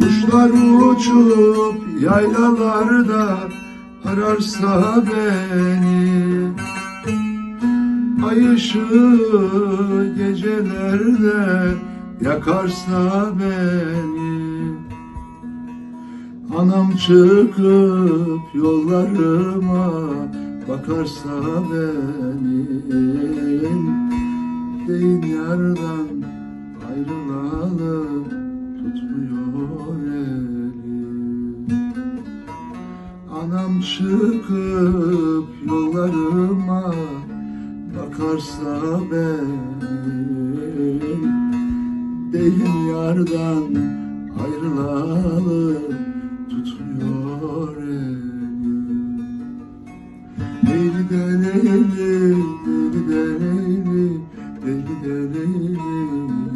Kuşlar uçup yaylalarda ararsa beni. Ay ışığı gecelerde yakarsa beni. Anam çıkıp yollarıma bakarsa benim Değil yardan ayrılalı çıkıp yollarıma bakarsa ben Değin yardan ayrılalı tutmuyor eli Deli deneli, deli deneli, deli deneli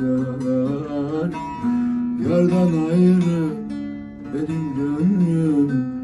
yar. Yardan ayrı benim gönlüm